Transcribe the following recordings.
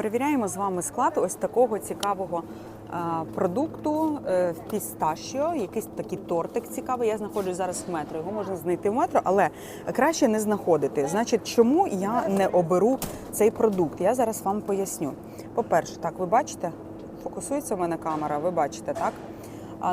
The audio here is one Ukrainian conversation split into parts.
Перевіряємо з вами склад ось такого цікавого продукту е, пісташіо, якийсь такий тортик цікавий. Я знаходжусь зараз в метро. Його можна знайти в метро, але краще не знаходити. Значить, чому я не оберу цей продукт? Я зараз вам поясню. По-перше, так, ви бачите, фокусується в мене камера, ви бачите, так?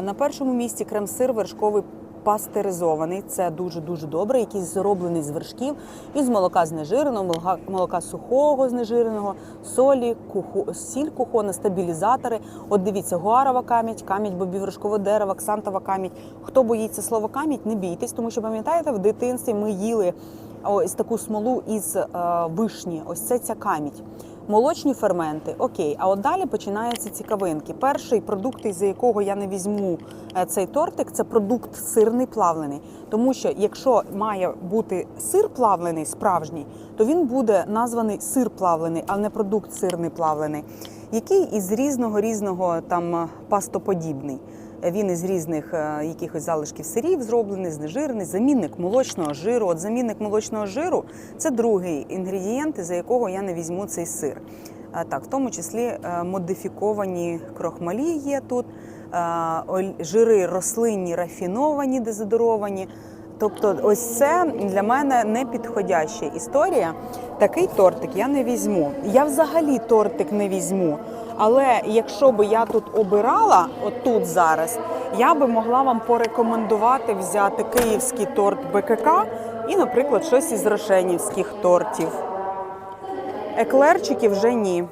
На першому місці крем-сир вершковий пастеризований. Це дуже дуже добре, який зроблений з вершків із молока знежиреного, молока, молока сухого знежиреного, солі, кухо, сіль кухона, стабілізатори. От дивіться, гуарова камідь, камідь бобів вершкового дерева, ксантова камідь. Хто боїться слова камідь, не бійтесь, тому що пам'ятаєте, в дитинстві ми їли ось таку смолу із е, вишні. Ось це ця камідь. Молочні ферменти, окей. А от далі починаються цікавинки. Перший продукт, із якого я не візьму е, цей тортик, це продукт сирний плавлений. Тому що якщо має бути сир плавлений, справжній, то він буде названий сир плавлений, а не продукт сирний плавлений, який із різного різного там е, пастоподібний. Він із різних е, якихось залишків сирів зроблений, знежирений, замінник молочного жиру. От замінник молочного жиру це другий інгредієнт, за якого я не візьму цей сир. Е, Так, в тому числі модифіковані крохмалі є тут, жири рослинні, рафіновані, дезодоровані. Тобто, ось це для мене не підходяща історія. Такий тортик я не візьму. Я взагалі тортик не візьму. Але якщо би я тут обирала, отут зараз, я би могла вам порекомендувати взяти київський торт БКК і, наприклад, щось із рошенівських тортів. Еклерчики вже ні.